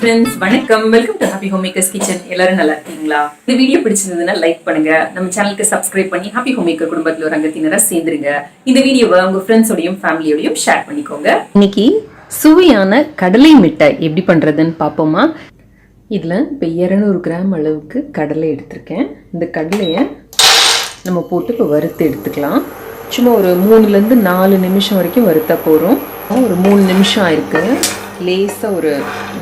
Friends வணக்கம். Welcome to Happy Home Makers kitchen எல்லாரும் நல்லா இருக்கீங்களா? இந்த வீடியோ பிடிச்சிருந்ததுன்னா லைக் பண்ணுங்க. நம்ம சேனலுக்கு சப்ஸ்கிரைப் பண்ணி ஹாப்பி ஹோம் மேக்கர் குடும்பத்தில் ஒரு அங்கத்தினராக சேர்ந்துருங்க. இந்த வீடியோவை உங்க ஃப்ரெண்ட்ஸோடையும் ஃபேமிலியோடையும் ஷேர் பண்ணிக்கோங்க. இன்னைக்கு சுவையான கடலை மிட்டாய் எப்படி பண்றதுன்னு பார்ப்போமா? இதில் இப்போ இரநூறு கிராம் அளவுக்கு கடலை எடுத்திருக்கேன். இந்த கடலையை நம்ம போட்டு இப்போ வறுத்து எடுத்துக்கலாம். சும்மா ஒரு மூணுலேருந்து நாலு நிமிஷம் வரைக்கும் வறுத்தா போகிறோம் ஒரு மூணு நிமிஷம் ஆயிருக்கு. லேசாக ஒரு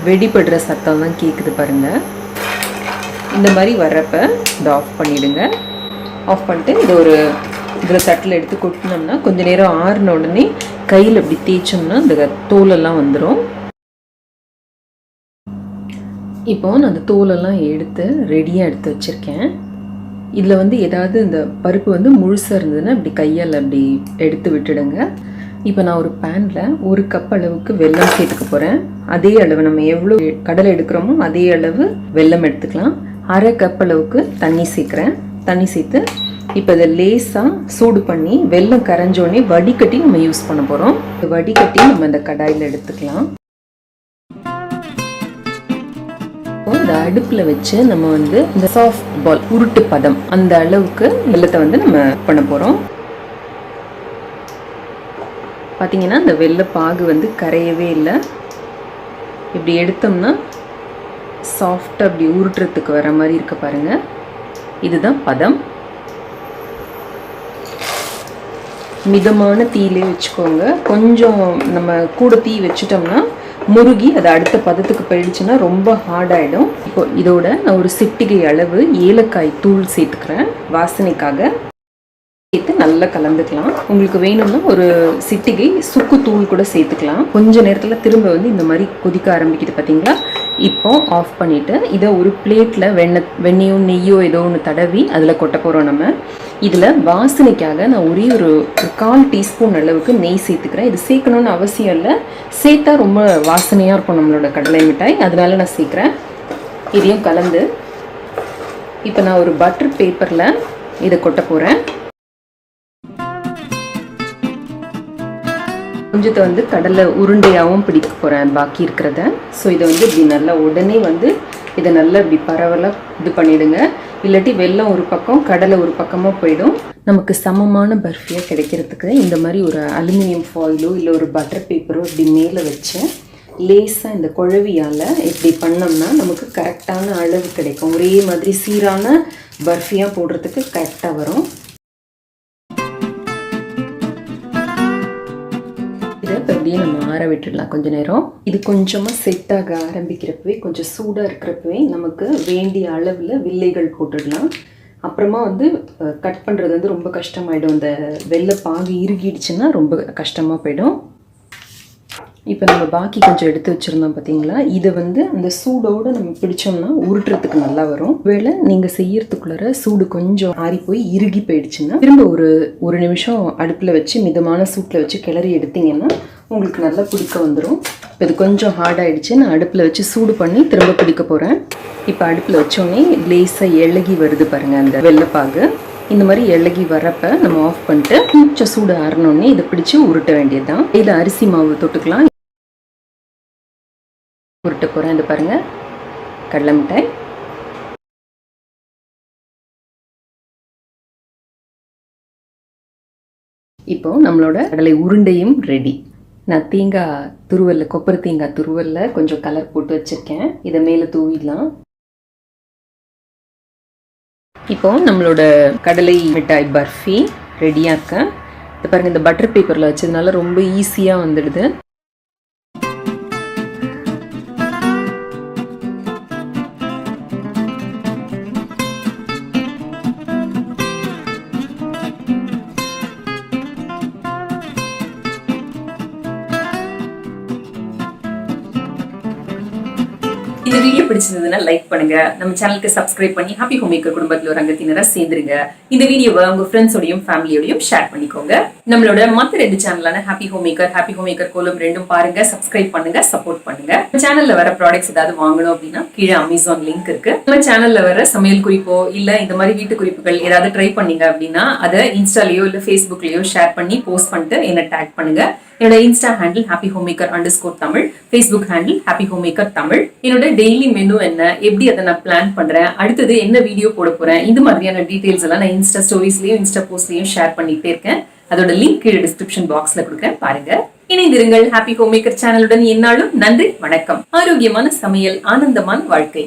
வெடிபடுற சத்தம் தான் கேட்குது பாருங்கள் இந்த மாதிரி வர்றப்ப இதை ஆஃப் பண்ணிவிடுங்க ஆஃப் பண்ணிட்டு இது ஒரு இதில் தட்டில் எடுத்து கொட்டினோம்னா கொஞ்சம் நேரம் ஆறின உடனே கையில் இப்படி தேய்ச்சோம்னா இந்த தோலெல்லாம் வந்துடும் இப்போ நான் அந்த தோலெல்லாம் எடுத்து ரெடியாக எடுத்து வச்சுருக்கேன். இதில் வந்து ஏதாவது இந்த பருப்பு வந்து முழுசாக இருந்ததுன்னா இப்படி கையால் அப்படி எடுத்து விட்டுடுங்க. இப்போ நான் ஒரு பேனில் ஒரு கப் அளவுக்கு வெல்லம் சேர்த்துக்க போகிறேன் அதே அளவு நம்ம எவ்வளோ கடலை எடுக்கிறோமோ அதே அளவு வெல்லம் எடுத்துக்கலாம். அரை கப் அளவுக்கு தண்ணி சேர்க்குறேன். தண்ணி சேர்த்து இப்போ இதை லேசாக சூடு பண்ணி வெல்லம் கரைஞ்சோடனே வடிகட்டி நம்ம யூஸ் பண்ண போகிறோம் வடிகட்டி நம்ம இந்த கடாயில் எடுத்துக்கலாம். இப்போ இந்த அடுப்பில் வச்சு நம்ம வந்து இந்த சாஃப்ட் பால் உருட்டு பதம் அந்த அளவுக்கு வெள்ளத்தை வந்து நம்ம பண்ண போகிறோம் பார்த்தீங்கன்னா இந்த வெள்ளை பாகு வந்து கரையவே இல்லை. இப்படி எடுத்தோம்னா சாஃப்டாக அப்படி உருட்டுறதுக்கு வர மாதிரி இருக்க பாருங்க. இதுதான் பதம். மிதமான தீயிலே வச்சுக்கோங்க. கொஞ்சம் நம்ம கூட தீ வச்சுட்டோம்னா முருகி அது அடுத்த பதத்துக்கு போயிடுச்சுன்னா ரொம்ப ஹார்டாயிடும் இப்போ இதோட நான் ஒரு சிட்டிகை அளவு ஏலக்காய் தூள் சேர்த்துக்கிறேன். வாசனைக்காக. சேர்த்து நல்லா கலந்துக்கலாம். உங்களுக்கு வேணும்னா ஒரு சிட்டிகை சுக்கு தூள் கூட சேர்த்துக்கலாம். கொஞ்ச நேரத்தில் திரும்ப வந்து இந்த மாதிரி கொதிக்க ஆரம்பிக்குது பார்த்தீங்களா இப்போ ஆஃப் பண்ணிவிட்டு இதை ஒரு பிளேட்டில் வெண்ணெய் வெண்ணெயோ நெய்யோ ஏதோ ஒன்று தடவி அதில் கொட்ட போகிறோம் நம்ம. இதில் வாசனைக்காக நான் ஒரே ஒரு ஒரு கால் டீஸ்பூன் அளவுக்கு நெய் சேர்த்துக்கிறேன். இது சேர்க்கணும்னு அவசியம் இல்லை. சேர்த்தா ரொம்ப வாசனையாக இருக்கும் நம்மளோட கடலை மிட்டாய். அதனால நான் சேர்க்குறேன். இதையும் கலந்து இப்போ நான் ஒரு பட்டர் பேப்பரில் இதை கொட்ட போகிறேன் கொஞ்சத்தை வந்து கடலை உருண்டையாகவும் பிடிக்க போகிறேன் பாக்கி இருக்கிறத. ஸோ இதை வந்து இப்படி நல்லா உடனே வந்து இதை நல்லா இப்படி பரவலாக இது பண்ணிவிடுங்க இல்லாட்டி வெள்ளம் ஒரு பக்கம் கடலை ஒரு பக்கமாக போயிடும். நமக்கு சமமான பர்ஃபியாக கிடைக்கிறதுக்கு இந்த மாதிரி ஒரு அலுமினியம் ஃபாயிலோ இல்லை ஒரு பட்டர் பேப்பரோ இப்படி மேலே வச்சு லேசாக இந்த குழவியால் இப்படி பண்ணோம்னா நமக்கு கரெக்டான அளவு கிடைக்கும். ஒரே மாதிரி சீரான பர்ஃபியாக போடுறதுக்கு கரெக்டாக வரும். இப்போ அப்படியே நம்ம ஆற விட்டுடலாம் கொஞ்ச நேரம். இது கொஞ்சமாக செட் ஆக ஆரம்பிக்கிறப்பவே கொஞ்சம் சூடாக இருக்கிறப்பவே நமக்கு வேண்டிய அளவில் வில்லைகள் போட்டுடலாம். அப்புறமா வந்து கட் பண்ணுறது வந்து ரொம்ப கஷ்டமாயிடும். அந்த வெள்ளை பாகு இறுகிடுச்சுன்னா ரொம்ப கஷ்டமாக போயிடும். இப்போ நம்ம பாக்கி கொஞ்சம் எடுத்து வச்சுருந்தோம் பார்த்தீங்களா இதை வந்து அந்த சூடோடு நம்ம பிடிச்சோம்னா உருட்டுறதுக்கு நல்லா வரும். வேலை நீங்கள் செய்யறதுக்குள்ளார சூடு கொஞ்சம் ஆறி போய் இறுகி போயிடுச்சுன்னா திரும்ப ஒரு ஒரு நிமிஷம் அடுப்பில் வச்சு மிதமான சூட்டில் வச்சு கிளறி எடுத்தீங்கன்னா உங்களுக்கு நல்லா பிடிக்க வந்துடும் இப்போ இது கொஞ்சம் ஹார்ட் ஆகிடுச்சு நான் அடுப்பில் வச்சு சூடு பண்ணி திரும்ப பிடிக்க போகிறேன் இப்போ அடுப்பில் வச்சோடனே லேசாக இழகி வருது பாருங்கள் அந்த வெள்ளைப்பாகு. இந்த மாதிரி இலகி வரப்ப நம்ம ஆஃப் பண்ணிட்டு கொஞ்சம் சூடு ஆறினோடனே இதை பிடிச்சி உருட்ட வேண்டியது தான் இதில் அரிசி மாவு தொட்டுக்கலாம். உருட்ட போகிறேன் இது பாருங்கள் கடலை மிட்டாய். இப்போ நம்மளோட கடலை உருண்டையும் ரெடி நான் தேங்காய் துருவல்ல கொப்பரை தேங்காய் துருவல்ல கொஞ்சம் கலர் போட்டு வச்சுருக்கேன். இதை மேலே தூவிடலாம். இப்போ நம்மளோட கடலை மிட்டாய் பர்ஃபி ரெடியாக இருக்கேன் இது பாருங்கள் இந்த பட்டர் பேப்பரில் வச்சதுனால ரொம்ப ஈஸியாக வந்துடுது. இந்த வீடியோ பிடிச்சிருந்ததுன்னா லைக் பண்ணுங்க. நம்ம சேனலுக்கு சப்ஸ்கிரைப் பண்ணி ஹாப்பி ஹோம் மேக்கர் குடும்பத்தில் ஒரு அங்கத்தினரா சேர்ந்துருங்க. இந்த வீடியோவை உங்க ஃப்ரெண்ட்ஸோடையும் ஃபேமிலியோடையும் ஷேர் பண்ணிக்கோங்க. நம்மளோட மற்ற ரெண்டு சேனலான Happy Home Maker Happy Home Maker கோலம் ரெண்டும் பாருங்க சப்ஸ்கிரைப் பண்ணுங்க சப்போர்ட் பண்ணுங்க. சேனல்ல வர ப்ராடக்ட்ஸ் ஏதாவது வாங்கணும் அப்படின்னா கீழே அமேசான் லிங்க் இருக்கு. நம்ம சேனல்ல வர சமையல் குறிப்போ இல்ல இந்த மாதிரி வீட்டு குறிப்புகள் ஏதாவது ட்ரை பண்ணீங்க அப்படின்னா அதை இன்ஸ்டாலேயோ இல்ல ஃபேஸ்புக்லயோ ஷேர் பண்ணி போஸ்ட் பண்ணிட்டு என்ன டேக் பண்ணுங்க. என்னோட Insta handle Happy Home Maker underscore Tamil. Facebook handle Happy Home Maker Tamil. என்னோட டெய்லி மெனு என்ன? எப்படி அதை நான் பிளான் பண்றேன்? அடுத்தது என்ன வீடியோ போட போறேன்? இந்த மாதிரியான டீடைல்ஸ் எல்லாம் நான் இன்ஸ்டா ஸ்டோரிஸ்லயும் இன்ஸ்டா போஸ்ட்லயும் ஷேர் பண்ணிட்டே இருக்கேன். அதோட லிங்க் கீழே டிஸ்கிரிப்ஷன் பாக்ஸ்ல கொடுக்குறேன் பாருங்க. இணைந்திருங்கள் ஹாப்பி ஹோம் மேக்கர் சேனலுடன் என்னாலும் நன்றி வணக்கம். ஆரோக்கியமான சமையல் ஆனந்தமான வாழ்க்கை.